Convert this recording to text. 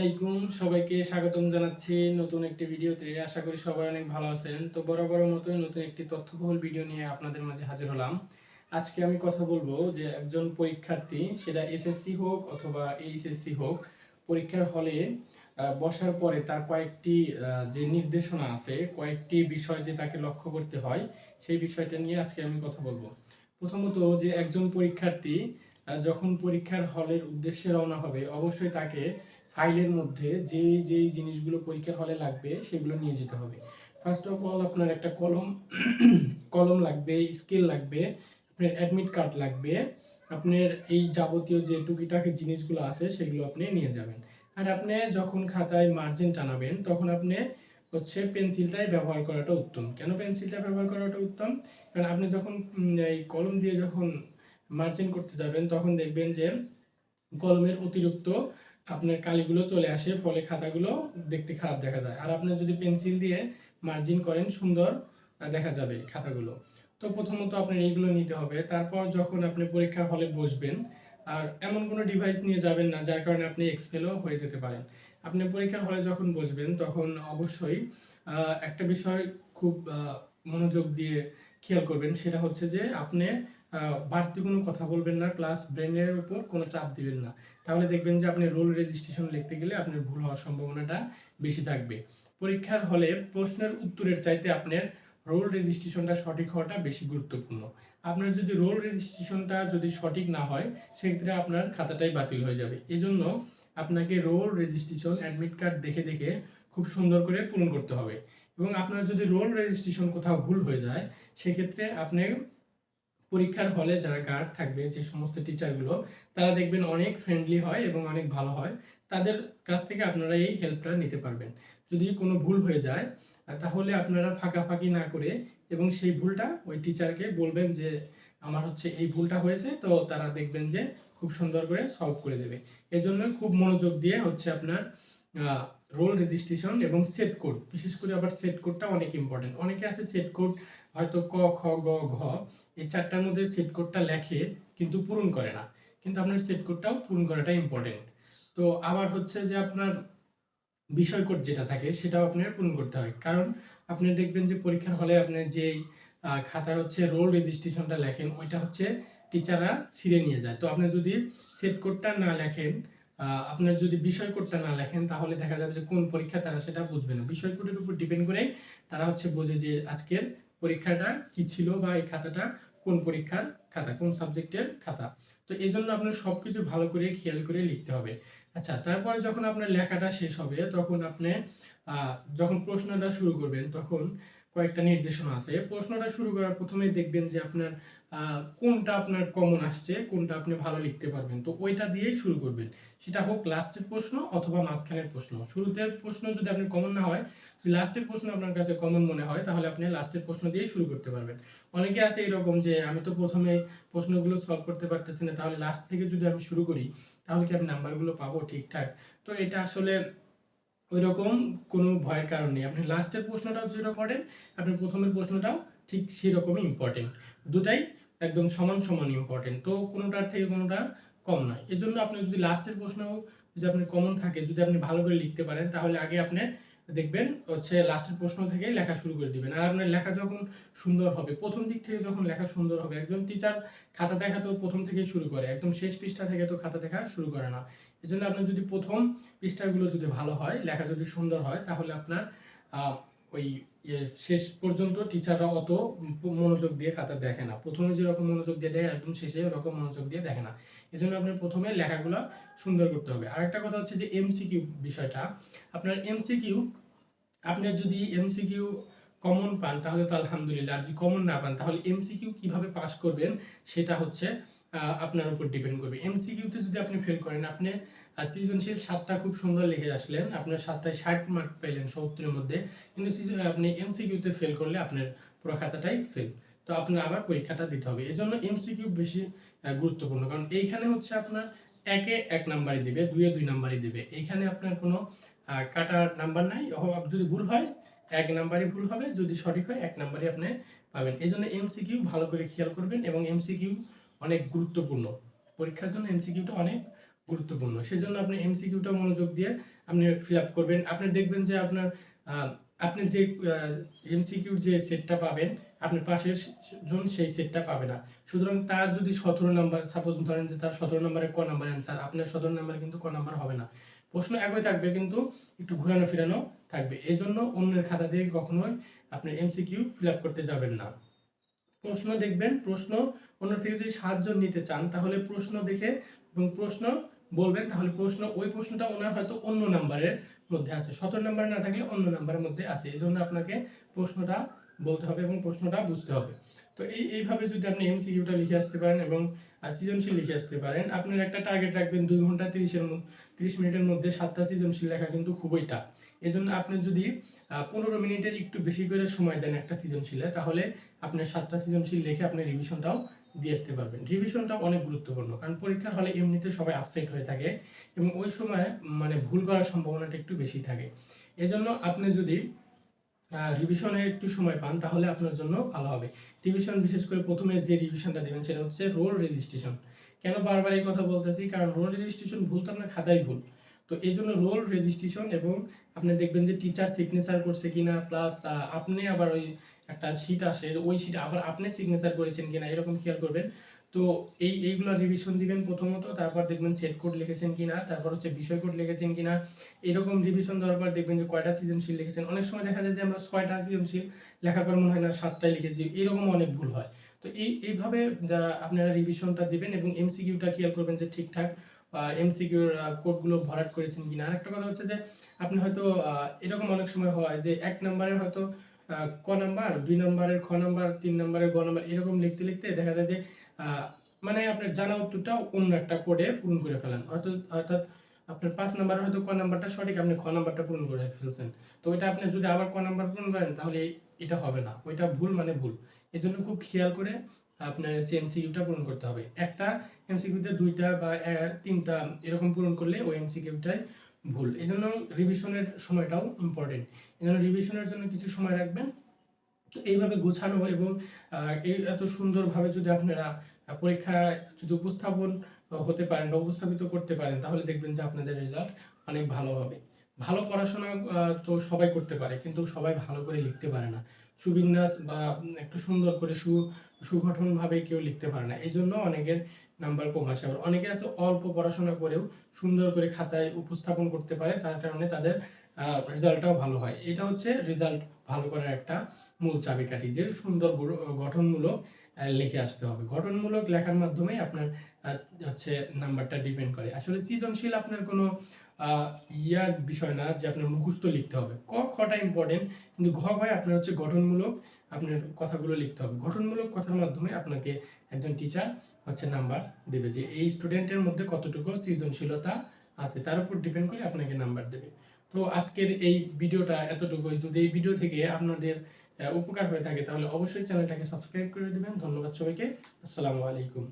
আলাইকুম, সবাইকে স্বাগতম জানাচ্ছি নতুন একটি ভিডিওতে। আশা করি সবাই অনেক ভালো আছেন। তো বরাবর মতোই নতুন একটি তথ্যবহুল ভিডিও নিয়ে আপনাদের মাঝে হাজির হলাম। আজকে আমি কথা বলব যে একজন পরীক্ষার্থী, সেটা এসএসসি হোক অথবা এইচএসসি হোক, পরীক্ষার হলে বসার পরে তার কয়েকটি যে নির্দেশনা আছে, কয়েকটি বিষয় যে তাকে লক্ষ্য করতে হয়, সেই বিষয়টা নিয়ে আজকে আমি কথা বলব। প্রথমত যে একজন পরীক্ষার্থী যখন পরীক্ষার হলের উদ্দেশ্যে রওনা হবে, অবশ্যই তাকে ফাইলের মধ্যে যেই যেই জিনিসগুলো পরীক্ষার হলে লাগবে সেগুলো নিয়ে যেতে হবে। ফার্স্ট অফ অল আপনার একটা কলম কলম লাগবে, স্কেল লাগবে, আপনার অ্যাডমিট কার্ড লাগবে, আপনার এই যাবতীয় যে টুকিটাকি জিনিসগুলো আছে সেগুলো আপনি নিয়ে যাবেন। আর আপনি যখন খাতায় মার্জিন টানাবেন, তখন আপনি হচ্ছে পেন্সিলটাই ব্যবহার করাটা উত্তম। কেন পেন্সিলটা ব্যবহার করাটা উত্তম? কারণ আপনি যখন এই কলম দিয়ে যখন মার্জিন করতে যাবেন, তখন দেখবেন যে কলমের অতিরিক্ত আপনার কালিগুলো চলে আসে, ফলে খাতাগুলো দেখতে খারাপ দেখা যায়। আর আপনি যদি পেন্সিল দিয়ে মার্জিন করেন, সুন্দর দেখা যাবে খাতাগুলো। তো প্রথমত আপনার এইগুলো নিতে হবে। তারপর যখন আপনি পরীক্ষার হলে বসবেন, আর এমন কোনো ডিভাইস নিয়ে যাবেন না, যার কারণে আপনি এক্সপেলও হয়ে যেতে পারেন। আপনি পরীক্ষার হলে যখন বসবেন, তখন অবশ্যই একটা বিষয় খুব মনোযোগ দিয়ে খেয়াল করবেন, সেটা হচ্ছে যে আপনি বাড়তি কোনো কথা বলবেন না প্লাস ব্রেনের উপর কোনো চাপ দিবেন না। তাহলে দেখবেন যে আপনি রোল রেজিস্ট্রেশন লিখতে গেলে আপনার ভুল হওয়ার সম্ভাবনাটা বেশি থাকবে। পরীক্ষার হলে প্রশ্নের উত্তরের চাইতে আপনার রোল রেজিস্ট্রেশনটা সঠিক হওয়াটা বেশি গুরুত্বপূর্ণ। আপনার যদি রোল রেজিস্ট্রেশনটা যদি সঠিক না হয়, সেক্ষেত্রে আপনার খাতাটাই বাতিল হয়ে যাবে। এজন্য আপনাকে রোল রেজিস্ট্রেশন অ্যাডমিট কার্ড দেখে দেখে খুব সুন্দর করে পূরণ করতে হবে। এবং আপনার যদি রোল রেজিস্ট্রেশন কোথাও ভুল হয়ে যায়, সেক্ষেত্রে আপনি পরীক্ষার হলে যারা গার্ড থাকবে, যে সমস্ত টিচারগুলো তারা দেখবেন অনেক ফ্রেন্ডলি হয় এবং অনেক ভালো হয়। তাদের কাছ থেকে আপনারা এই হেল্পটা নিতে পারবেন। যদি কোনো ভুল হয়ে যায় তাহলে আপনারা ফাঁকাফাঁকি না করে এবং সেই ভুলটা ওই টিচারকে বলবেন যে, আমার হচ্ছে এই ভুলটা হয়েছে। তো তারা দেখবেন যে খুব সুন্দর করে সলভ করে দেবে। এজন্য খুব মনোযোগ দিয়ে হচ্ছে আপনার রোল রেজিস্ট্রেশন এবং সেট কোড বিশেষ করে আবার সেট কোডটা অনেক ইম্পর্টেন্ট অনেকে আছে সেট কোড হয়তো ক, খ, গ, ঘ, এই চারটার মধ্যে সেট কোডটা লেখে কিন্তু পূরণ করে না। কিন্তু আপনার সেট কোডটাও পূরণ করাটা ইম্পর্টেন্ট তো আবার হচ্ছে যে আপনার বিষয় কোড যেটা থাকে সেটাও আপনার পূরণ করতে হয়। কারণ আপনি দেখবেন যে পরীক্ষার হলে আপনার যেই খাতায় হচ্ছে রোল রেজিস্ট্রেশনটা লেখেন, ওইটা হচ্ছে টিচাররা ছিঁড়ে নিয়ে যায়। তো আপনি যদি সেট কোডটা না লেখেন আপনার যদি বিষয় কোডটা না লেখেন, তাহলে দেখা যাবে যে কোন পরীক্ষা তারা সেটা বুঝবে না। বিষয় কোডের উপর ডিপেন্ড করে তারা হচ্ছে বোঝে যে আজকের পরীক্ষাটা কি ছিল বা এই খাতাটা কোন পরীক্ষার খাতা, কোন সাবজেক্টের খাতা। তো এই জন্য আপনার সব কিছু ভালো করে খেয়াল করে লিখতে হবে। আচ্ছা তারপরে যখন আপনার লেখাটা শেষ হবে, তখন আপনি যখন প্রশ্নটা শুরু করবেন, তখন কয়েকটা নির্দেশনা আছে। প্রশ্নটা শুরু করার প্রথমেই দেখবেন যে আপনার কোনটা আপনার কমন আসছে, কোনটা আপনি ভালো লিখতে পারবেন। তো ওইটা দিয়েই শুরু করবেন। সেটা হোক লাস্টের প্রশ্ন অথবা মাঝখানের প্রশ্ন। শুরুতে প্রশ্ন যদি আপনার কমন না হয় লাস্টের প্রশ্ন আপনার কাছে কমন মনে হয়, তাহলে আপনি লাস্টের প্রশ্ন দিয়েই শুরু করতে পারবেন। অনেকে আছে এরকম যে, আমি তো প্রথমে প্রশ্নগুলো সলভ করতে পারতেছি না, তাহলে লাস্ট থেকে যদি আমি শুরু করি, তাহলে কি আমি নাম্বারগুলো পাবো ঠিকঠাক? তো এটা আসলে ওই রকম কোনো ভয়ের কারণ নেই। আপনি লাস্টের প্রশ্নটাও যেরকম ইম্পর্টেন্ট আপনার প্রথমের প্রশ্নটাও ঠিক সেরকমই ইম্পর্টেন্ট দুটাই একদম সমান সমান ইম্পর্টেন্ট তো কোনোটার থেকে কোনোটা কম নয়। এজন্য আপনি যদি লাস্টের প্রশ্ন যদি আপনার কমন থাকে, যদি আপনি ভালো করে লিখতে পারেন, তাহলে আগে আপনি দেখবেন হচ্ছে লাস্টের প্রশ্ন থেকে লেখা শুরু করে দিবেন। আর আপনার লেখা যখন সুন্দর হবে, প্রথম দিক থেকে যখন লেখা সুন্দর হবে, একজন টিচার খাতা দেখা তো প্রথম থেকেই শুরু করে, একদম শেষ পৃষ্ঠা থেকে তো খাতা দেখা শুরু করে না। এজন্য আপনার যদি প্রথম পৃষ্ঠাগুলো যদি ভালো হয়, লেখা যদি সুন্দর হয়, তাহলে আপনার ওই শেষ পর্যন্ত টিচাররা অত মনোযোগ দিয়ে খাতা দেখে না। প্রথমে যেরকম মনোযোগ দিয়ে দেখে, একদম শেষে ওরকম মনোযোগ দিয়ে দেখে না। এজন্য আপনার প্রথমে লেখাগুলো সুন্দর করতে হবে। আরেকটা কথা হচ্ছে যে এমসিকিউ বিষয়টা, আপনার এমসিকিউ আপনার যদি এমসিকিউ কমন পান, তাহলে তো আলহামদুলিল্লাহ, আর যদি কমন না পান, তাহলে এমসিকিউ কীভাবে পাস করবেন, সেটা হচ্ছে আপনার উপর ডিপেন্ড করবে। এমসিকিউতে যদি আপনি ফেল করেন, আপনি সৃজনশীল সাতটা খুব সুন্দর লিখে আসলেন। আপনার সাতটায় ষাট মার্ক পাইলেন সত্তরের মধ্যে। কিন্তু আপনি এমসিকিউতে ফেল করলে আপনার পুরো খাতাটাই ফেল তো আপনার আবার পরীক্ষাটা দিতে হবে। এই জন্য এমসিকিউ বেশি গুরুত্বপূর্ণ। কারণ এইখানে হচ্ছে আপনার একে এক নাম্বারই দিবে দুয়ে দুই নাম্বারই দিবে। এইখানে আপনার কোনো কাটার নাম্বার নাই। যদি ভুল হয়, এক নাম্বারই ভুল হবে। যদি সঠিক হয়, এক নাম্বারই আপনি পাবেন। এই জন্য এমসিকিউ ভালো করে খেয়াল করবেন এবং এমসিকিউ অনেক গুরুত্বপূর্ণ। পরীক্ষার জন্য এমসিকিউটা অনেক গুরুত্বপূর্ণ। সেজন্য আপনি এমসিকিউটা মনোযোগ দিয়ে আপনি ফিল আপ করবেন। আপনি দেখবেন যে আপনার আপনি যে এমসিকিউর যে সেটটা পাবেন, আপনার পাশের জন সেই সেটটা পাবে না। সুতরাং তার যদি সতেরো নাম্বার সাপোজ ধরেন যে তার সতেরো নাম্বারে ক নাম্বার অ্যান্সার আপনার সতেরো নাম্বারে কিন্তু ক নাম্বার হবে না। প্রশ্ন একই থাকবে কিন্তু একটু ঘুরানো ফিরানো থাকবে। এই জন্য অন্যের খাতা দিয়ে কখনোই আপনি এমসিকিউ ফিল আপ করতে যাবেন না। প্রশ্ন দেখবেন, প্রশ্ন অন্য থেকে যদি সাহায্য নিতে চান, তাহলে প্রশ্ন দেখে এবং প্রশ্ন বলবেন, তাহলে প্রশ্ন, ওই প্রশ্নটা ওনার হয়তো অন্য নাম্বারের মধ্যে আছে। সতেরো নাম্বারে না থাকলে অন্য নাম্বারের মধ্যে আছে। এই জন্য আপনাকে প্রশ্নটা বলতে হবে এবং প্রশ্নটা বুঝতে হবে। তো এই, এইভাবে যদি আপনি এমসিকিউটা লিখে আসতে পারেন এবং সৃজনশীল লিখে আসতে পারেন, আপনার একটা টার্গেট রাখবেন দুই ঘণ্টা তিরিশের তিরিশ মিনিটের মধ্যে সাতটা সৃজনশীল লেখা কিন্তু খুবই টাফ এই জন্য আপনি যদি পনেরো মিনিটের একটু বেশি করে সময় দেন একটা সৃজনশীলে, তাহলে আপনার সাতটা সৃজনশীল লিখে আপনি রিভিশনটাও দিয়ে আসতে পারবেন। রিভিশনটা অনেক গুরুত্বপূর্ণ, কারণ পরীক্ষার হলে এমনিতে সবাই আপসেট হয়ে থাকে এবং ওই সময় মানে ভুল করার সম্ভাবনাটা একটু বেশি থাকে। এজন্য আপনি যদি রিভিশনে একটু সময় পান, তাহলে আপনার জন্য ভালো হবে। রিভিশন বিশেষ করে প্রথমে যে রিভিশনটা দেবেন, সেটা হচ্ছে রোল রেজিস্ট্রেশন কেন বারবার এই কথা বলতেছি? কারণ রোল রেজিস্ট্রেশন ভুল তো আপনার খাতায় ভুল। তো এই জন্য রোল রেজিস্ট্রেশন এবং আপনি দেখবেন যে টিচার সিগনেচার করছে কিনা প্লাস আপনি আবার ওই একটা শিট আসে, ওই শিটে আবার আপনি সিগনেচার করেছেন কিনা, এরকম খেয়াল করবেন। তো এই, এইগুলো রিভিশন দিবেন প্রথমত, তারপর দেখবেন সেট কোড লিখেছেন কিনা, তারপর হচ্ছে বিষয় কোড লিখেছেন কিনা। এরকম রিভিশন দেওয়ার পর দেখবেন যে কয়টা সৃজনশীল লিখেছেন। অনেক সময় দেখা যায় যে আমরা ছয়টা সৃজনশীল লেখার পর মনে হয় না সাতটাই লিখেছি, এরকম অনেক ভুল হয়। তো এই, এইভাবে আপনারা রিভিশনটা দিবেন এবং এমসিকিউটা খেয়াল করবেন যে ঠিকঠাক এমসিকিউর কোডগুলো ভরাট করেছেন কিনা। আরেকটা কথা হচ্ছে যে, আপনি হয়তো এরকম অনেক সময় হয় যে, এক নম্বরের হয়তো ক নাম্বার, দুই নম্বরের খ নাম্বার, তিন নম্বরের গ নাম্বার, এরকম লিখতে লিখতে দেখা যায় যে মানে আপনার জানা উত্তরটা অন্য একটা কোডে পূরণ করে ফেলেন। হয়তো অর্থাৎ আপনার পাঁচ নাম্বারে হয়তো ক নাম্বারটা সঠিক, আপনি খ নাম্বারটা পূরণ করে ফেলছেন। তো এটা আপনি যদি আবার ক নাম্বার পূরণ করেন, তাহলে এটা হবে না। ওইটা ভুল মানে ভুল। এই খুব খেয়াল করে আপনার হচ্ছে এমসিকিউটা পূরণ করতে হবে। একটা এমসিকিউতে দুইটা বা তিনটা এরকম পূরণ করলে ওই এমসিকিউটাই ভুল। এই জন্য রিভিশনের সময়টাও ইম্পর্টেন্ট এই জন্য রিভিশনের জন্য কিছু সময় রাখবেন। এইভাবে গোছানো এবং এই এত সুন্দরভাবে যদি আপনারা আহ, পরীক্ষায় যদি উপস্থাপন হতে পারেন বা উপস্থাপিত করতে পারেন তাহলে দেখবেন যে আপনাদের রেজাল্ট অনেক ভালো হবে। ভালো পড়াশোনা তো সবাই করতে পারে, কিন্তু সবাই ভালো করে লিখতে পারে না। সুবিন্যাস বা একটু সুন্দর করে সু, সুগঠনভাবে কেউ লিখতে পারে না। এই জন্য অনেকের নাম্বার কম আসে। আবার অনেকে আছে অল্প পড়াশোনা করেও সুন্দর করে খাতায় উপস্থাপন করতে পারে, যার কারণে তাদের রেজাল্টটাও ভালো হয়। এটা হচ্ছে রেজাল্ট ভালো করার একটা মূল চাবিকাঠি যে সুন্দর গঠনমূলক লিখে আসতে হবে। গঠনমূলক লেখার মাধ্যমে আপনার হচ্ছে নাম্বারটা ডিপেন্ড করে। আসলে সৃজনশীল আপনার কোনো ইয়ার বিষয় না, যে আপনার মুখস্থ লিখতে হবে। ক খটা ইম্পর্টেন্ট কিন্তু ঘ হয় আপনার হচ্ছে গঠনমূলক আপনার কথাগুলো লিখতে হবে। গঠনমূলক কথার মাধ্যমে আপনাকে একজন টিচার হচ্ছে নাম্বার দেবে যে এই স্টুডেন্টের মধ্যে কতটুকু সৃজনশীলতা আছে, তার উপর ডিপেন্ড করে আপনাকে নাম্বার দেবে। তো আজকের এই ভিডিওটা এতটুকুই। যদি এই ভিডিও থেকে আপনাদের উপকার হয়ে থাকে, তাহলে অবশ্যই চ্যানেলটাকে সাবস্ক্রাইব করে দিবেন। ধন্যবাদ সবাইকে। আসসালামু আলাইকুম।